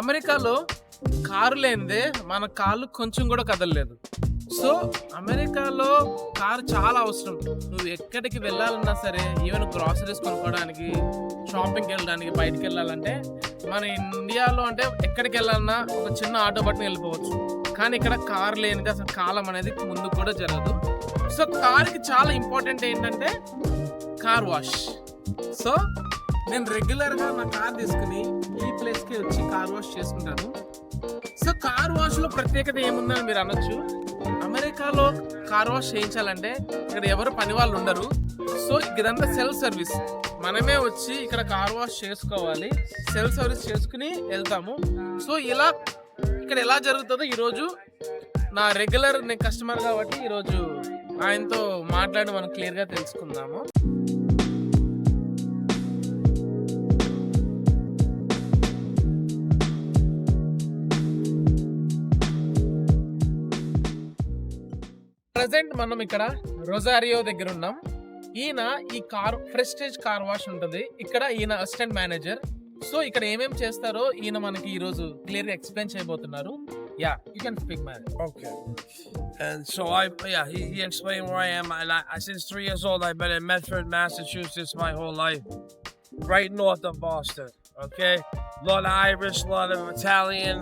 అమెరికాలో కారు లేనిదే మన కాళ్ళు కొంచెం కూడా కదలలేదు. సో అమెరికాలో కారు చాలా అవసరం. నువ్వు ఎక్కడికి వెళ్ళాలన్నా సరే ఈవెన్ గ్రాసరీస్ కొనుక్కోవడానికి షాపింగ్కి వెళ్ళడానికి బయటికి వెళ్ళాలంటే మన ఇండియాలో అంటే ఎక్కడికి వెళ్ళాలన్నా ఒక చిన్న ఆటో పట్టుకు వెళ్ళిపోవచ్చు. కానీ ఇక్కడ కారు లేనిది అసలు కాలం అనేది ముందుకు కూడా జరగదు. సో కార్కి చాలా ఇంపార్టెంట్ ఏంటంటే కార్ వాష్. సో నేను రెగ్యులర్గా నా కార్ తీసుకుని ప్లేస్కి వచ్చి కార్ వాష్ చేసుకుంటాను. సో కార్ వాష్లో ప్రత్యేకత ఏముందని మీరు అనొచ్చు. అమెరికాలో కార్ వాష్ చేయించాలంటే ఇక్కడ ఎవరు పని వాళ్ళు ఉండరు. సో ఇదంతా సెల్ఫ్ సర్వీస్. మనమే వచ్చి ఇక్కడ కార్ వాష్ చేసుకోవాలి. సెల్ఫ్ సర్వీస్ చేసుకుని వెళ్తాము. సో ఇలా ఇక్కడ ఎలా జరుగుతుందో ఈరోజు నా రెగ్యులర్ నేను కస్టమర్ కాబట్టి ఈరోజు ఆయనతో మాట్లాడి మనం క్లియర్గా తెలుసుకుందాము. ప్రజెంట్ మనం ఇక్కడ రొజారియో దగ్గర ఉన్నాం ఈయన ఈ కార్ ప్రెస్టేజ్ కార్ వాష్ ఉంటుంది ఇక్కడ ఈయన అసిస్టెంట్ మేనేజర్ సో ఇక్కడ ఏమేం చేస్తారో ఈయన మనకి ఈ రోజు క్లియర్గా ఎక్స్ప్లెయిన్ చేయబోతున్నారు ya you can speak man Okay. And so I, yeah, he, he explained where I am. And I, I, since three years old, I've been in Medford, Massachusetts my whole life, right north of Boston. Okay. A lot of Irish, a lot of Italian,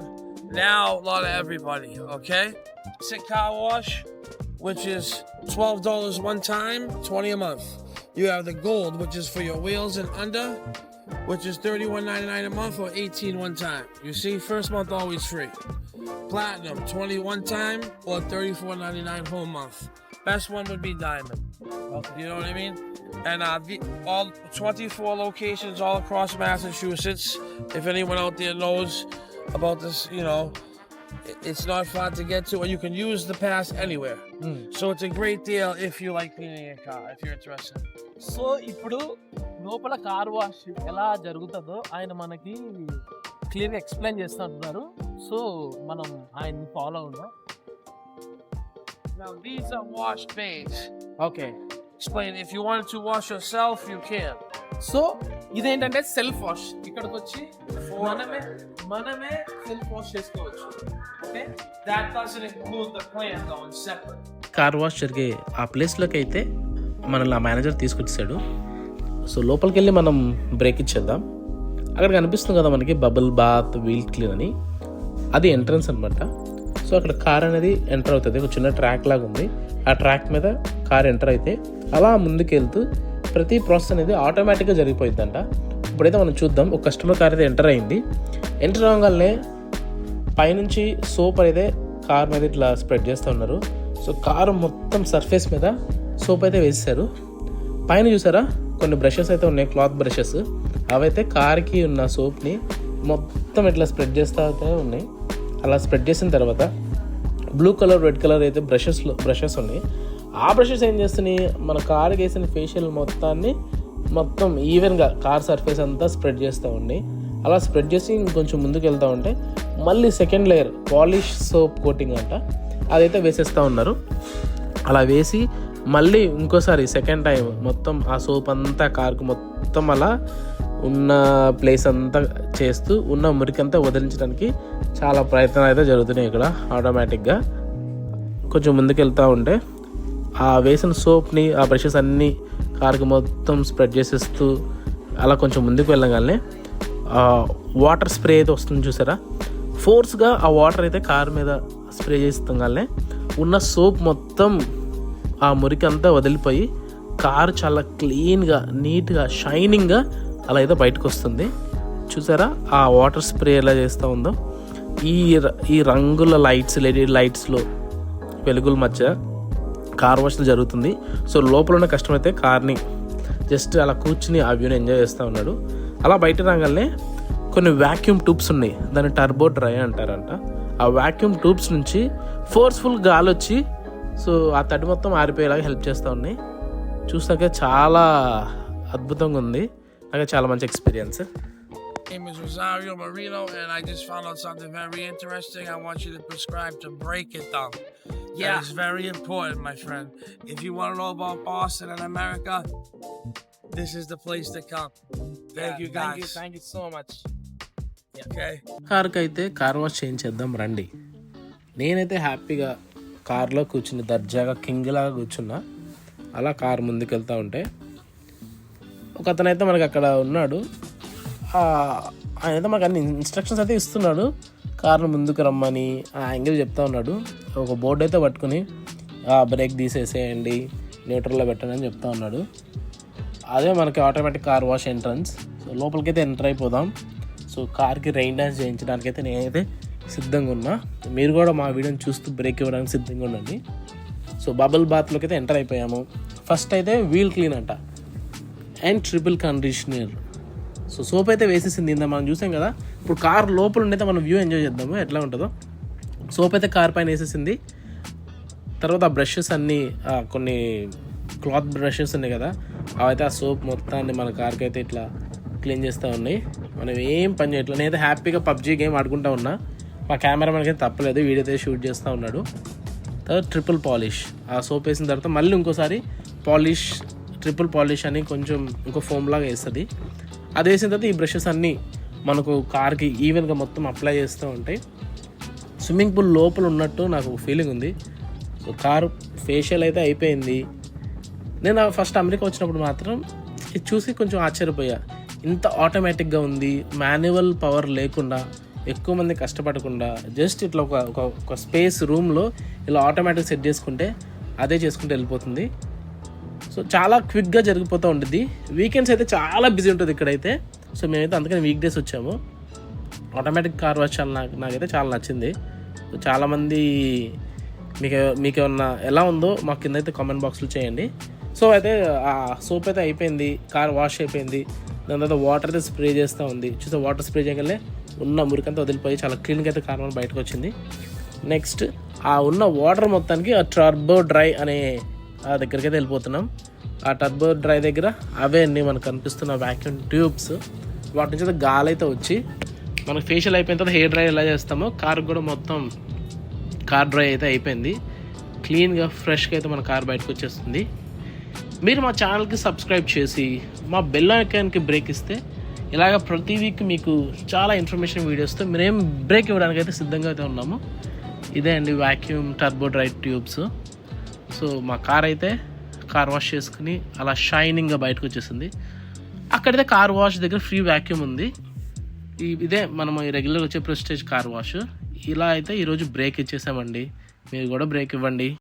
now a lot of everybody. Okay. Sick car wash, which is $12 one time, 20 a month. You have the gold, which is for your wheels and under, which is $31.99 a month or 18 one time. You see, first month always free. Platinum, 21 time or 34.99 whole month. Best one would be diamond. You know what I mean? And uh, the, all 24 locations all across Massachusetts. If anyone out there knows about this, you know, it's not far to get to, and you can use the pass anywhere. So it's a great deal if you like cleaning your car, if you're interested. So ఇప్పుడు లోపల car wash ఎలా జరుగుతుందో ఆయన మనకి క్లియర్గా explain చేస్తూ ఉంటున్నారు so మనం ఆయన్ని ఫాలో అవుదాం Now these are wash bays. Okay Explain if you wanted to wash yourself, you can. So ఇదేంటంటే సెల్ఫ్ వాష్ ఇక్కడికి వచ్చి మనమే మనమే సెల్ఫ్ వాష్ చేసుకోవచ్చు. Okay that doesn't include the plant though, it's car wash జరిగే ఆ ప్లేస్లోకి అయితే మనల్ని ఆ మేనేజర్ తీసుకొచ్చాడు సో లోపలికి వెళ్ళి మనం బ్రేక్ ఇచ్చేద్దాం అక్కడ కనిపిస్తుంది కదా మనకి బబుల్ బాత్ వీల్ క్లీన్ అని. అది ఎంట్రన్స్ అనమాట సో అక్కడ కార్ అనేది ఎంటర్ అవుతుంది. ఒక చిన్న ట్రాక్ లాగా ఉంది. ఆ ట్రాక్ మీద కార్ ఎంటర్ అయితే అలా ముందుకెళ్తూ ప్రతి ప్రాసెస్ అనేది ఆటోమేటిక్గా జరిగిపోయిందంట ఇప్పుడైతే మనం చూద్దాం. ఒక కస్టమర్ కార్ అయితే ఎంటర్ అయింది. ఎంటర్ అవ్వగానే పైనుంచి సోప్ అయితే కార్ మీద ఇట్లా స్ప్రెడ్ చేస్తూ ఉన్నారు. సో కారు మొత్తం సర్ఫేస్ మీద సోప్ అయితే వేసేసారు పైన చూసారా? కొన్ని బ్రషెస్ అయితే ఉన్నాయి క్లాత్ బ్రషెస్. అవైతే కార్కి ఉన్న సోప్ని మొత్తం ఇట్లా స్ప్రెడ్ చేస్తూ అయితే ఉన్నాయి. అలా స్ప్రెడ్ చేసిన తర్వాత బ్లూ కలర్ రెడ్ కలర్ అయితే బ్రషెస్లో బ్రషెస్ ఉన్నాయి. ఆ బ్రషెస్ ఏం చేస్తున్నాయి? మన కార్కి వేసిన ఫేషియల్ మొత్తాన్ని మొత్తం ఈవెన్గా కార్ సర్ఫేస్ అంతా స్ప్రెడ్ చేస్తూ ఉన్నాయి. అలా స్ప్రెడ్ చేసి ఇంకొంచెం ముందుకు వెళ్తూ ఉంటే మళ్ళీ second layer polish soap coating అంట. అదైతే వేసేస్తూ ఉన్నారు. అలా వేసి మళ్ళీ ఇంకోసారి సెకండ్ టైం మొత్తం ఆ సోప్ అంతా కార్కు మొత్తం అలా ఉన్న ప్లేస్ అంతా చేస్తూ ఉన్న మురికంతా వదిలించడానికి చాలా ప్రయత్నాలు అయితే జరుగుతున్నాయి ఇక్కడ ఆటోమేటిక్గా కొంచెం ముందుకు వెళ్తూ ఉంటే ఆ వేసిన సోప్ని ఆ బ్రషెస్ అన్నీ కార్కి మొత్తం స్ప్రెడ్ చేసేస్తూ అలా కొంచెం ముందుకు వెళ్ళగానే వాటర్ స్ప్రే అయితే వస్తుంది చూసారా? ఫోర్స్గా ఆ వాటర్ అయితే కార్ మీద స్ప్రే చేస్తుంగానే ఉన్న సోప్ మొత్తం ఆ మురికి అంతా వదిలిపోయి కారు చాలా క్లీన్గా నీట్గా షైనింగ్గా అలా అయితే బయటకు వస్తుంది చూసారా? ఆ వాటర్ స్ప్రే ఎలా చేస్తూ ఉందో? ఈ ఈ రంగుల లైట్స్ లెడీ లైట్స్లో వెలుగుల మధ్య కార్ వాష్ జరుగుతుంది. సో లోపల ఉన్న కస్టమర్ అయితే కార్ని జస్ట్ అలా కూర్చుని ఆ వ్యూని ఎంజాయ్ చేస్తూ ఉన్నాడు. అలా బయట రాగానే కొన్ని వ్యాక్యూమ్ ట్యూబ్స్ ఉన్నాయి దాన్ని టర్బో డ్రై అంటారంట ఆ వ్యాక్యూమ్ ట్యూబ్స్ నుంచి ఫోర్స్ఫుల్ గాలి వచ్చి సో ఆ తడి మొత్తం ఆరిపోయేలాగా హెల్ప్ చేస్తూ ఉన్నాయి చూసాక చాలా అద్భుతంగా ఉంది నాకు చాలా మంచి experience name is Rosario Marino, and I just found out something very interesting. I want you to prescribe to break it down. Yeah. That is very important, my friend. If you want to know about Boston and America, this is the place to come. Thank you, guys. You thank you so much Okay. కార్కి అయితే car wash చేయించేద్దాం రండి. నేనైతే హ్యాపీగా కార్లో కూర్చుని దర్జాగా king లాగా కూర్చున్నా. అలా కార్ ముందుకు వెళ్తూ ఉంటే ఒక అతనైతే మనకి అక్కడ ఉన్నాడు. ఆయన అయితే మనకు అన్ని ఇన్స్ట్రక్షన్స్ అయితే ఇస్తున్నాడు. కార్ను ముందుకు రమ్మని ఆ యాంగిల్ చెప్తా ఉన్నాడు. ఒక బోర్డు అయితే పట్టుకుని బ్రేక్ తీసేసేయండి న్యూట్రల్లో పెట్టండి అని చెప్తా ఉన్నాడు. అదే మనకి automatic car wash entrance so లోపలికైతే ఎంటర్ అయిపోదాం. సో కార్కి రెయిన్ డాన్స్ చేయించడానికి అయితే నేనైతే సిద్ధంగా ఉన్నా. మీరు కూడా మా వీడియోని చూస్తూ బ్రేక్ ఇవ్వడానికి సిద్ధంగా ఉండండి. సో బబుల్ బాత్లోకి అయితే ఎంటర్ అయిపోయాము. ఫస్ట్ అయితే వీల్ క్లీన్ అంట. And triple conditioner so soap అయితే వేసేసింది ఇందా మనం చూసాం కదా. ఇప్పుడు కార్ లోపల ఉండైతే మనం వ్యూ ఎంజాయ్ చేద్దాము? ఎట్లా ఉంటుందో? సోప్ అయితే కార్ పైన వేసేసింది. తర్వాత ఆ బ్రషెస్ అన్నీ కొన్ని క్లాత్ బ్రషెస్ ఉన్నాయి కదా. అవైతే ఆ సోప్ మొత్తాన్ని మన కార్కి అయితే ఇట్లా క్లీన్ చేస్తూ ఉన్నాయి మనం ఏం పని చేయట్లేదు నేనైతే హ్యాపీగా పబ్జీ గేమ్ ఆడుకుంటా ఉన్నా. మా కెమెరామెన్కి అయితే తప్పలేదు. వీడియో అయితే షూట్ చేస్తూ ఉన్నాడు. తర్వాత ట్రిపుల్ పాలిష్ ఆ సోప్ వేసిన తర్వాత మళ్ళీ ఇంకోసారి పాలిష్ ట్రిపుల్ పాలిష్ అని కొంచెం ఇంకో ఫోమ్ లాగా వేస్తుంది. అది వేసిన తర్వాత ఈ బ్రషెస్ అన్నీ మనకు కార్కి ఈవెన్గా మొత్తం అప్లై చేస్తూ ఉంటాయి. స్విమ్మింగ్ పూల్ లోపల ఉన్నట్టు నాకు ఫీలింగ్ ఉంది. సో కారు ఫేషియల్ అయితే అయిపోయింది. నేను ఫస్ట్ అమెరికా వచ్చినప్పుడు మాత్రం ఇది చూసి కొంచెం ఆశ్చర్యపోయా. ఇంత ఆటోమేటిక్గా ఉంది మాన్యువల్ పవర్ లేకుండా ఎక్కువ మంది కష్టపడకుండా జస్ట్ ఇట్లా ఒక ఒక ఒక స్పేస్ రూమ్లో ఇలా ఆటోమేటిక్ సెట్ చేసుకుంటే అదే చేసుకుంటే వెళ్ళిపోతుంది. సో చాలా క్విక్గా జరిగిపోతూ ఉంటుంది వీకెండ్స్ అయితే చాలా బిజీ ఉంటుంది ఇక్కడైతే. సో మేమైతే అందుకని వీక్ డేస్ వచ్చాము. ఆటోమేటిక్ కార్ వాష్ చాలా నాకు నాకైతే చాలా నచ్చింది. సో చాలామంది మీకు మీకు ఏమన్నా ఎలా ఉందో మా కింద అయితే కామెంట్ బాక్స్లో చేయండి. సో అయితే ఆ సోప్ అయితే అయిపోయింది కార్ వాష్ అయిపోయింది. దాని తర్వాత వాటర్ అయితే స్ప్రే చేస్తూ ఉంది. చూస్తే వాటర్ స్ప్రే చేయగలే ఉన్న మురికంతా వదిలిపోయి చాలా క్లీన్గా అయితే కార్ బయటకు వచ్చింది. నెక్స్ట్ ఆ ఉన్న వాటర్ మొత్తానికి ఆ టర్బో డ్రై అనే ఆ దగ్గరికి అయితే వెళ్ళిపోతున్నాం. ఆ టర్బో డ్రై దగ్గర అవే అన్నీ మనకు కనిపిస్తున్న వ్యాక్యూమ్ ట్యూబ్స్ వాటి నుంచి అయితే గాలి అయితే వచ్చి మనకు ఫేషియల్ అయిపోయిన తర్వాత హెయిర్ డ్రై ఎలా చేస్తామో కార్ కూడా మొత్తం కార్ డ్రై అయితే అయిపోయింది. క్లీన్గా ఫ్రెష్గా అయితే మన కార్ బయటకు వచ్చేస్తుంది. మీరు మా ఛానల్కి సబ్స్క్రైబ్ చేసి మా బెల్ ఐకాన్కి బ్రేక్ ఇస్తే ఇలాగ ప్రతి వీక్ మీకు చాలా ఇన్ఫర్మేషన్ వీడియోస్తో మీరేం బ్రేక్ ఇవ్వడానికి అయితే సిద్ధంగా అయితే ఉన్నాము. ఇదే అండి vacuum turbo dry tubes so మా కార్ అయితే కార్ వాష్ చేసుకుని అలా షైనింగ్గా బయటకు వచ్చేసింది. అక్కడైతే కార్ వాష్ దగ్గర ఫ్రీ వ్యాక్యూమ్ ఉంది. ఈ ఇదే మనం ఈ రెగ్యులర్ వచ్చే ప్రెస్టేజ్ కార్ వాష్ ఇలా అయితే ఈరోజు బ్రేక్ ఇచ్చేసామండి. మీరు కూడా బ్రేక్ ఇవ్వండి.